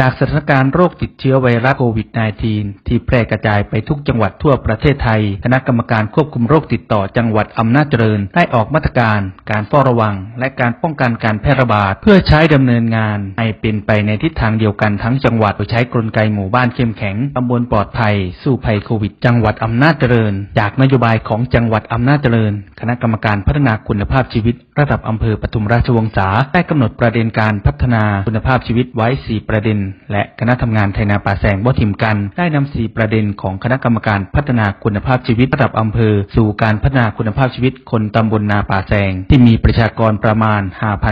จากสถานการณ์โรคติดเชื้อไวรัสโควิด -19 ที่แพร่กระจายไปทุกจังหวัดทั่วประเทศไทย คณะกรรมการควบคุมโรคติดต่อจังหวัดอำนาจเจริญ ได้ออกมาตรการ การเฝ้าระวัง และการป้องกันการแพร่ระบาด เพื่อใช้ดำเนินงาน ให้เป็นไปในทิศทางเดียวกันทั้งจังหวัดโดยใช้กลไกหมู่บ้านเข้มแข็งตำบลปลอดภัย สู้ภัยโควิด จังหวัดอำนาจเจริญ จากนโยบายของจังหวัดอำนาจเจริญ คณะกรรมการพัฒนาคุณภาพชีวิต ระดับอำเภอปทุมราชวงศาได้กำหนดประเด็นการพัฒนาคุณภาพชีวิตไว้ 4 ประเด็นและคณะทำงานไทยนาป่าแสงบ่ทิมกัน ได้นำ4ประเด็นของคณะกรรมการพัฒนาคุณภาพชีวิตระดับอำเภอ สู่การพัฒนาคุณภาพชีวิตคนตำบลนาป่าแสง ที่มีประชากรประมาณ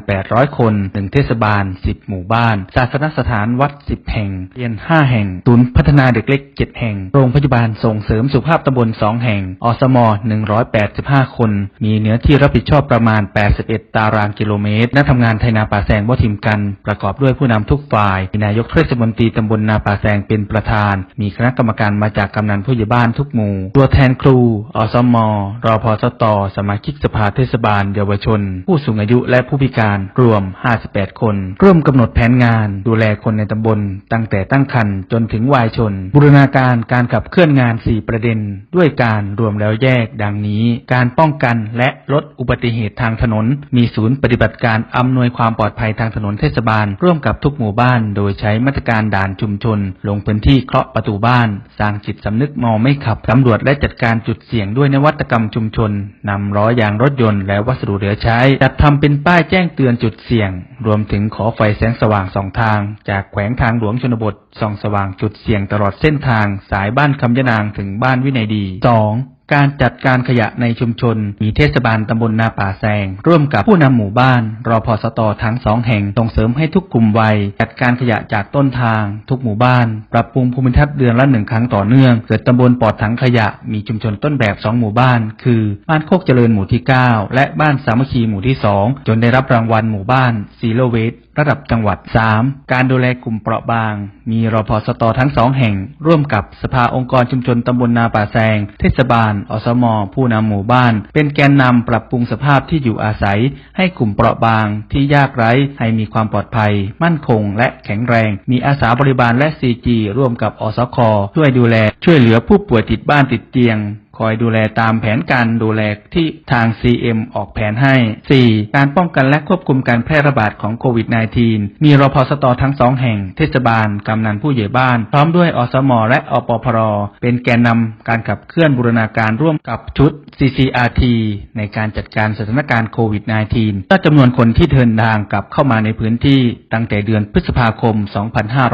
5,800 คนหนึ่งเทศบาล 10 หมู่บ้านศาสนสถานวัด 10 แห่งเรียน 5 แห่งศูนย์พัฒนาเด็กเล็ก 7 แห่ง โรงพยาบาลส่งเสริมสุขภาพตำบล 2 แห่ง อสม 185 คน มีเนื้อที่รับผิดชอบประมาณ 81 ตารางกิโลเมตรณทำงานไทยนาป่าแสงบ่ทิมกัน ประกอบด้วยผู้นำทุกฝ่ายนายกเทศมนตรีตำบลนาป่าแสงเป็นประธาน มีคณะกรรมการมาจากกำนันผู้ใหญ่บ้านทุกหมู่ ตัวแทนครู อสมรอพสต สมาชิกสภาเทศบาล เยาวชน ผู้สูงอายุและผู้พิการรวม 58 คน ร่วมกำหนดแผนงาน ดูแลคนในตำบล ตั้งแต่ตั้งครรภ์จนถึงวัยชน บูรณาการการขับเคลื่อนงาน 4 ประเด็น ด้วยการรวมแล้วแยกดังนี้ การป้องกันและลดอุบัติเหตุทางถนน มีศูนย์ปฏิบัติการอำนวยความปลอดภัยทางถนนเทศบาล ร่วมกับทุกหมู่บ้าน โดยใช้มาตรการด่านชุมชน ลงพื้นที่เคาะประตูบ้าน สร้างจิตสำนึกมองไม่ขับสำรวจและจัดการจุดเสี่ยงด้วยนวัตกรรมชุมชนนำล้อยางรถยนต์และวัสดุเหลือใช้ จัดทำเป็นป้ายแจ้งเตือนจุดเสี่ยง รวมถึงขอไฟแสงสว่างสองทาง จากแขวงทางหลวงชนบทส่องสว่างจุดเสี่ยงตลอดเส้นทาง สายบ้านคำยะนางถึงบ้านวินัยดี 2. การจัดการขยะในชุมชน มีเทศบาลตำบลนาป่าแซง ร่วมกับผู้นำหมู่บ้านรอพสตทั้งสองแห่งส่งเสริมให้ทุกกลุ่มวัย จัดการขยะจากต้นทาง ทุกหมู่บ้าน ปรับปรุงภูมิทัศน์เดือนละหนึ่งครั้งต่อเนื่อง เกิดตำบลปลอดถังขยะ มีชุมชนต้นแบบสองหมู่บ้าน คือบ้านโคกเจริญหมู่ที่ 9 และบ้านสามัคคีหมู่ที่ 2 จนได้รับรางวัลหมู่บ้านซีโรเวสระดับจังหวัด 3. การดูแลกลุ่มเปราะบาง มีรพสตทั้งสองแห่ง ร่วมกับสภาองค์กรชุมชนตำบลนาป่าแซง เทศบาล อสม ผู้นำหมู่บ้าน เป็นแกนนำปรับปรุงสภาพที่อยู่อาศัย ให้กลุ่มเปราะบางที่ยากไร้ให้มีความปลอดภัย มั่นคง และแข็งแรง มีอาสาบริบาลและซีจีร่วมกับอสค ช่วยดูแล ช่วยเหลือผู้ป่วยติดบ้านติดเตียงคอยดูแลตามแผนการดูแลที่ทาง CM ออกแผนให้ 4. การป้องกันและควบคุมการแพร่ระบาดของโควิด -19 มีรพสตทั้งสองแห่ง เทศบาล กำนันผู้ใหญ่บ้าน พร้อมด้วยอสม และอปพร เป็นแกนนำการขับเคลื่อนบูรณาการร่วมกับชุด CCRT ในการจัดการสถานการณ์โควิด -19 ถ้าจำนวนคนที่เดินทางกลับเข้ามาในพื้นที่ตั้งแต่เดือนพฤษภาคม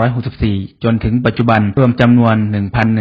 2564 จนถึงปัจจุบันรวมจำนวน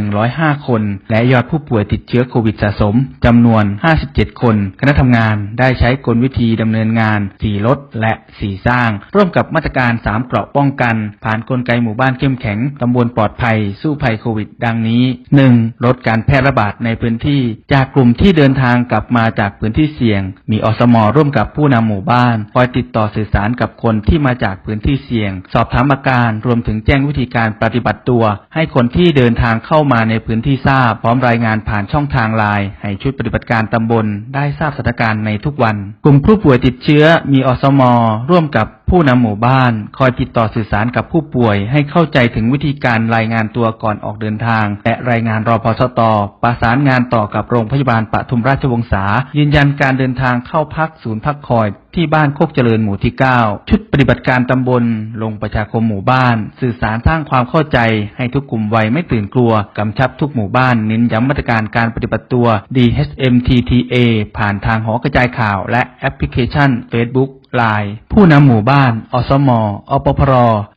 1,105 คน และยอดผู้ป่วยติดเชื้อโควิดสะสมจำนวน 57 คน คณะทำงานได้ใช้กลวิธีดำเนินงาน 4 ลดและ 4 สร้าง ร่วมกับมาตรการ 3 เกราะป้องกัน ผ่านกลไกหมู่บ้านเข้มแข็งตำบลปลอดภัย สู้ภัยโควิด ดังนี้ 1. ลดการแพร่ระบาดในพื้นที่ จากกลุ่มที่เดินทางกลับมาจากพื้นที่เสี่ยง มีอสมร่วมกับผู้นำหมู่บ้าน คอยติดต่อสื่อสารกับคนที่มาจากพื้นที่เสี่ยง สอบถามอาการรวมถึงแจ้งวิธีการปฏิบัติตัว ให้คนที่เดินทางเข้ามาในพื้นที่ทราบ พร้อมรายงานผ่านช่องทางางไลน์ให้ชุดปฏิบัติการตำบลได้ทราบสถานการณ์ในทุกวัน กลุ่มผู้ป่วยติดเชื้อมีอสม ร่วมกับผู้นำหมู่บ้าน คอยติดต่อสื่อสารกับผู้ป่วย ให้เข้าใจถึงวิธีการรายงานตัวก่อนออกเดินทาง และรายงานรอพสต ประสานงานต่อกับโรงพยาบาลปทุมราชวงศายืนยันการเดินทางเข้าพักศูนย์พักคอยที่บ้านโคกเจริญหมู่ที่ 9 ชุดปฏิบัติการตำบล ลงประชาคมหมู่บ้าน สื่อสารสร้างความเข้าใจให้ทุกกลุ่มวัยไม่ตื่นกลัว กำชับทุกหมู่บ้านเน้นย้ำมาตรการการปฏิบัติตัว DHMTTA ผ่านทางหอกระจายข่าวและแอปพลิเคชัน Facebook ลาย ผู้นำหมู่บ้าน อสม อปพร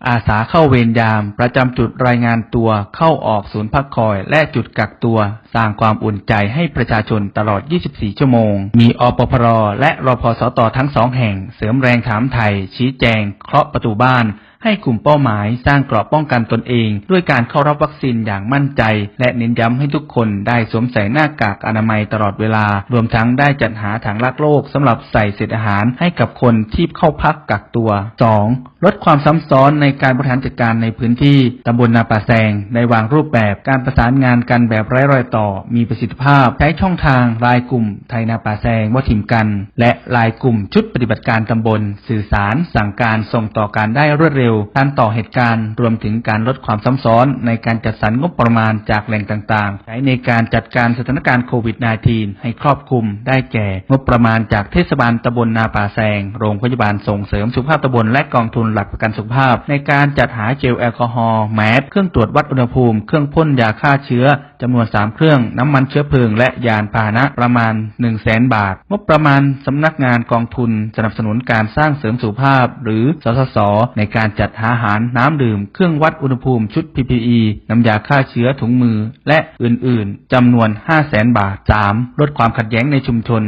อาสาเข้าเวรยาม ประจำจุดรายงานตัวเข้าออกศูนย์พักคอย และจุดกักตัว สร้างความอุ่นใจให้ประชาชนตลอด 24 ชั่วโมง มีอปพรและรพสตทั้งสองแห่ง เสริมแรงถามไทย ชี้แจง เคาะประตูบ้าน ให้กลุ่มเป้าหมายสร้างกราะป้องกันตนเอง ด้วยการเข้ารับวัคซีนอย่างมั่นใจ และเน้นย้ำให้ทุกคนได้สวมใส่หน้ากากอนามัยตลอดเวลา รวมทั้งได้จัดหาถังรักโรคสำหรับใส่เศษอาหารให้กับคนที่เข้าพักกักตัว 2. ลดความซ้ำซ้อนในการบริหารจัดการในพื้นที่ตำบลนาป่าแซงได้วางรูปแบบการประสานงานกันแบบไร้รอยต่อ มีประสิทธิภาพใช้ช่องทางรายกลุ่มไทยนาป่าแซงว่าทิมกัน และรายกลุ่มชุดปฏิบัติการตำบล สื่อสาร สั่งการส่งต่อการได้รวดเร็วว การต่อเหตุการณ์ รวมถึงการลดความซ้ำซ้อนในการจัดสรรงบประมาณจากแหล่งต่างๆ ใช้ในการจัดการสถานการณ์โควิด -19 ให้ครอบคลุมได้แก่ งบประมาณจากเทศบาลตำบลนาป่าแซง โรงพยาบาลส่งเสริมสุขภาพตำบลและกองทุนหลักประกันสุขภาพ ในการจัดหาเจลแอลกอฮอล์แมสเครื่องตรวจวัดอุณหภูมิ เครื่องพ่นยาฆ่าเชื้อจำนวน 3 เครื่อง น้ำมันเชื้อเพลิง และยานพาหนะประมาณ 1 0 0 0 0แสนบาท งบประมาณสำนักงานกองทุน สนับสนุนการสร้างเสริมสุขภาพ หรือสสส ในการจัดหาอาหารน้ำดื่ม เครื่องวัดอุณหภูมิชุด PPE น้ำยาฆ่าเชื้อถุงมือ และอื่นๆจำนวน 5 0 0แสนบาท 3. ลดความขัดแย้งในชุมชน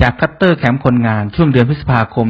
จากคัตเตอร์แคมป์คนงานช่วงเดือนพฤษภาคม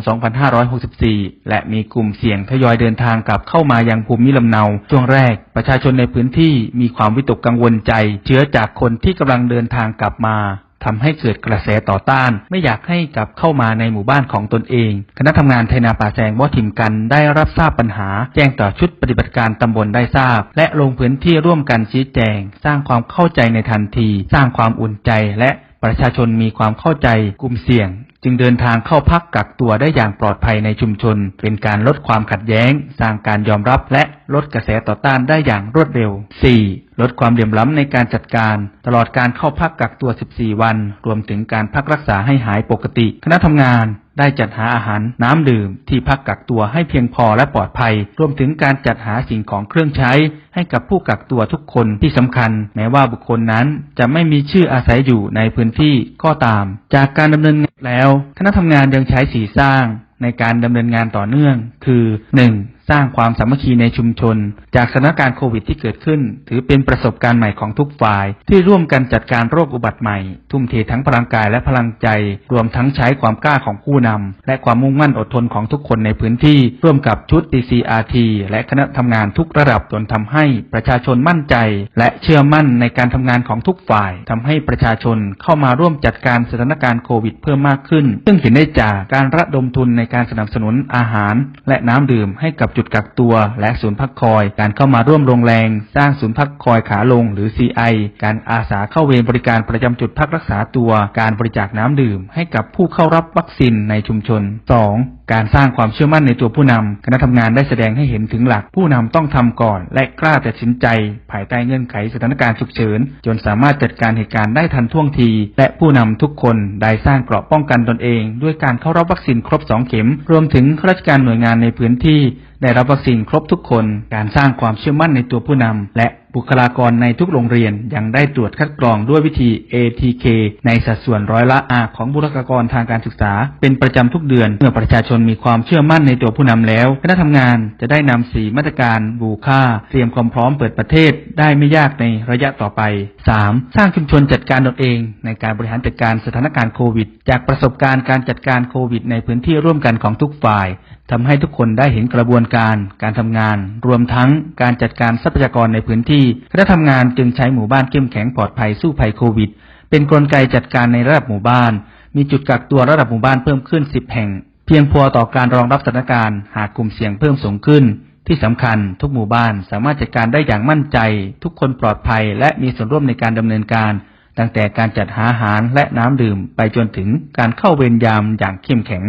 2564 และมีกลุ่มเสี่ยงทยอยเดินทางกลับเข้ามายังภูมิลำเนา ช่วงแรก ประชาชนในพื้นที่มีความวิตกกังวลใจ เชื้อจากคนที่กำลังเดินทางกลับมา ทำให้เกิดกระแสต่อต้าน ไม่อยากให้กลับเข้ามาในหมู่บ้านของตนเอง คณะทำงานไทนาป่าแซงว่าทิมกันได้รับทราบปัญหา แจ้งต่อชุดปฏิบัติการตำบลได้ทราบ และลงพื้นที่ร่วมกันชี้แจง สร้างความเข้าใจในทันที สร้างความอุ่นใจและประชาชนมีความเข้าใจกลุ่มเสี่ยง จึงเดินทางเข้าพักกักตัวได้อย่างปลอดภัยในชุมชน เป็นการลดความขัดแย้ง สร้างการยอมรับและลดกระแสต่อต้านได้อย่างรวดเร็ว 4. ลดความเหลื่อมล้ำในการจัดการ ตลอดการเข้าพักกักตัว 14 วัน รวมถึงการพักรักษาให้หายปกติ คณะทำงานได้จัดหาอาหารน้ำดื่มที่พักกักตัวให้เพียงพอและปลอดภัย รวมถึงการจัดหาสิ่งของเครื่องใช้ ให้กับผู้กักตัวทุกคนที่สำคัญ แม้ว่าบุคคลนั้นจะไม่มีชื่ออาศัยอยู่ในพื้นที่ก็ตาม จากการดำเนินงานแล้ว คณะทำงานยังใช้สีสร้างในการดำเนินงานต่อเนื่อง คือ 1. สร้างความสามัคคีในชุมชน จากสถานการณ์โควิดที่เกิดขึ้น ถือเป็นประสบการณ์ใหม่ของทุกฝ่าย ที่ร่วมกันจัดการโรคอุบัติใหม่ ทุ่มเททั้งพลังกายและพลังใจ รวมทั้งใช้ความกล้าของผู้นำและความมุ่งมั่นอดทนของทุกคนในพื้นที่ ร่วมกับชุด TCRT และคณะทำงานทุกระดับจนทำให้ประชาชนมั่นใจ และเชื่อมั่นในการทำงานของทุกฝ่ายทำให้ประชาชนเข้ามาร่วมจัดการสถานการณ์โควิดเพิ่มมากขึ้น ซึ่งเห็นได้จากการระดมทุนในการสนับสนุนอาหาร และน้ำดื่มให้กับจุดกักตัวและศูนย์พักคอย การเข้ามาร่วมลงแรง สร้างศูนย์พักคอยขาลงหรือ CI การอาสาเข้าเวรบริการประจำจุดพักรักษาตัว การบริจาคน้ำดื่ม ให้กับผู้เข้ารับวัคซีนในชุมชน 2. การสร้างความเชื่อมั่นในตัวผู้นำคณะทำงานได้แสดงให้เห็นถึงหลักผู้นำต้องทำก่อน และกล้าตัดสินใจ ภายใต้เงื่อนไขสถานการณ์ฉุกเฉิน จนสามารถจัดการเหตุการณ์ได้ทันท่วงที และผู้นำทุกคนได้สร้างเกราะป้องกันตนเอง ด้วยการเข้ารับวัคซีนครบ 2 เข็ม รวมถึงข้าราชการหน่วยงานในพื้นที่ ได้รับวัคซีนครบทุกคน การสร้างความเชื่อมั่นในตัวผู้นำและ บุคลากรในทุกโรงเรียนยังได้ตรวจคัดกรองด้วยวิธี ATK ในสัดส่วนร้อยละ R ของบุคลากรทางการศึกษา เป็นประจำทุกเดือน เมื่อประชาชนมีความเชื่อมั่นในตัวผู้นำแล้วคณะทำงานจะได้นำสีมาตรการบูค่า เตรียมความพร้อมเปิดประเทศได้ไม่ยากในระยะต่อไป 3. สร้างชุมชนจัดการตนเอง ในการบริหารจัดการสถานการณ์โควิด จากประสบการณ์การจัดการโควิด ในพื้นที่ร่วมกันของทุกฝ่ายทำให้ทุกคนได้เห็นกระบวนการ การทำงาน รวมทั้งการจัดการทรัพยากรในพื้นที่คณะทำงานจึงใช้หมู่บ้านเข้มแข็งปลอดภัยสู้ภัยโควิด เป็นกลไกจัดการในระดับหมู่บ้าน มีจุดกักตัวระดับหมู่บ้านเพิ่มขึ้น 10 แห่ง เพียงพอต่อการรองรับสถานการณ์หากกลุ่มเสี่ยงเพิ่มสูงขึ้น ที่สำคัญทุกหมู่บ้านสามารถจัดการได้อย่างมั่นใจ ทุกคนปลอดภัย และมีส่วนร่วมในการดำเนินการ ตั้งแต่การจัดหาอาหารและน้ำดื่มไปจนถึงการเข้าเวรยามอย่างเข้มแข็ง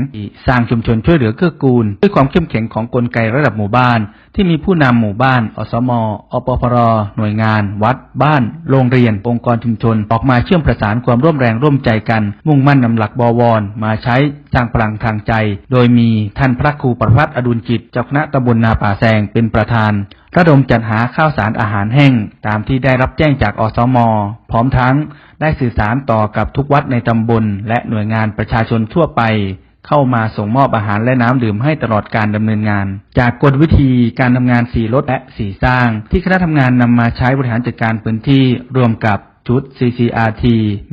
สร้างชุมชนช่วยเหลือเกื้อกูล ด้วยความเข้มแข็งของกลไกระดับหมู่บ้าน ที่มีผู้นำหมู่บ้าน อสม อปพร หน่วยงาน วัด บ้าน โรงเรียน องค์กรชุมชน ออกมาเชื่อมประสานความร่วมแรงร่วมใจกัน มุ่งมั่นนำหลักบวร มาใช้สร้างพลังทางใจ โดยมีท่านพระครูประพัฒน์อดุลจิต เจ้าคณะตำบลนาป่าแซงเป็นประธาน ระดมจัดหาข้าวสารอาหารแห้งตามที่ได้รับแจ้งจากอสม พร้อมทั้งได้สื่อสารต่อกับทุกวัดในตำบล และหน่วยงานประชาชนทั่วไป เข้ามาส่งมอบอาหารและน้ำดื่มให้ตลอดการดำเนินงาน จากกฎวิธีการทำงานสีลดและสีสร้าง ที่คณะทำงานนำมาใช้บริหารจัดการพื้นที่รวมกับ ชุด CCRT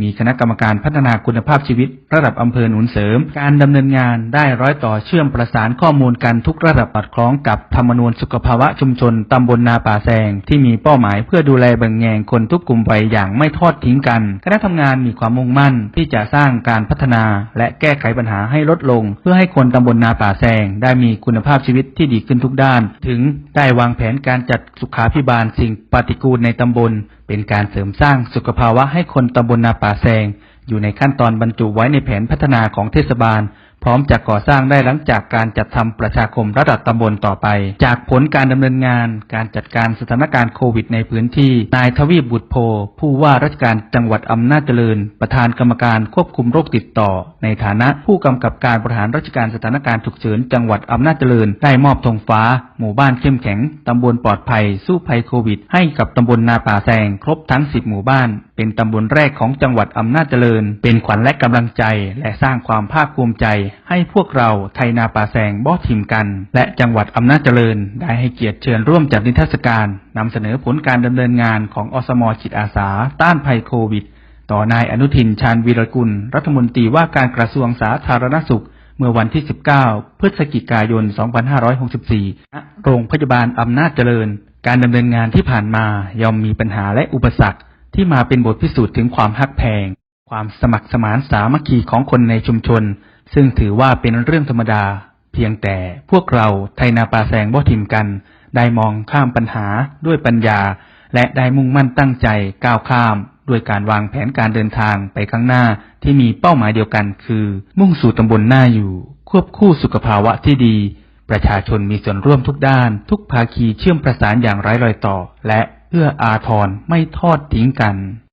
มีคณะกรรมการพัฒนาคุณภาพชีวิต ระดับอำเภอหนุนเสริม การดำเนินงานได้ร้อยต่อเชื่อมประสานข้อมูลกันทุกระดับปัดคล้องกับธรรมนูญสุขภาวะชุมชนตำบลนาป่าแซง ที่มีเป้าหมายเพื่อดูแลแบ่งแยงคนทุกกลุ่มวัยอย่างไม่ทอดทิ้งกัน คณะทำงานมีความมุ่งมั่นที่จะสร้างการพัฒนา และแก้ไขปัญหาให้ลดลง เพื่อให้คนตำบลนาป่าแซง ได้มีคุณภาพชีวิตที่ดีขึ้นทุกด้าน ถึงได้วางแผนการจัดสุขาพิบาลสิ่งปฏิกูลในตำบล เป็นการเสริมสร้างสุขภาวะให้คนตำบลนาป่าแซง อยู่ในขั้นตอนบรรจุไว้ในแผนพัฒนาของเทศบาล พร้อมจะก่อสร้างได้หลังจากการจัดทำประชาคมระดับตำบลต่อไป จากผลการดำเนินงาน การจัดการสถานการณ์โควิดในพื้นที่ นายทวีบุตรโพ ผู้ว่าราชการจังหวัดอำนาจเจริญ ประธานกรรมการควบคุมโรคติดต่อ ในฐานะผู้กำกับการบริหารราชการสถานการณ์ฉุกเฉินจังหวัดอำนาจเจริญ ได้มอบธงฟ้า หมู่บ้านเข้มแข็งตำบลปลอดภัย สู้ภัยโควิด ให้กับตำบลนาป่าแซงครบทั้ง 10 หมู่บ้าน เป็นตำบลแรกของจังหวัดอำนาจเจริญ เป็นขวัญและกำลังใจ และสร้างความภาคภูมิใจให้พวกเราไทยนาป่าแซงบ่ทิมกัน และจังหวัดอำนาจเจริญ ได้ให้เกียรติเชิญร่วมจัดนิทรรศการนำเสนอผลการดำเนินงานของอสมจิตอาสา ต้านภัยโควิด ต่อนายอนุทินชาญวีรกุล รัฐมนตรีว่าการกระทรวงสาธารณสุข เมื่อวันที่ 19 พฤศจิกายน 2564ณโรงพยาบาลอำนาจเจริญ การดำเนินงานที่ผ่านมาย่อมมีปัญหาและอุปสรรค ที่มาเป็นบทพิสูจน์ถึงความฮักแพงความสมัครสมานสามัคคีของคนในชุมชน ซึ่งถือว่าเป็นเรื่องธรรมดา เพียงแต่พวกเราไทยนาปาแสงบ่ทิมกัน ได้มองข้ามปัญหาด้วยปัญญา และได้มุ่งมั่นตั้งใจก้าวข้ามด้วยการวางแผนการเดินทางไปข้างหน้าที่มีเป้าหมายเดียวกัน คือ มุ่งสู่ตำบลหน้าอยู่ ควบคู่สุขภาวะที่ดี ประชาชนมีส่วนร่วมทุกด้าน ทุกภาคีเชื่อมประสานอย่างไร้รอยต่อ และเอื้ออาทรไม่ทอดทิ้งกัน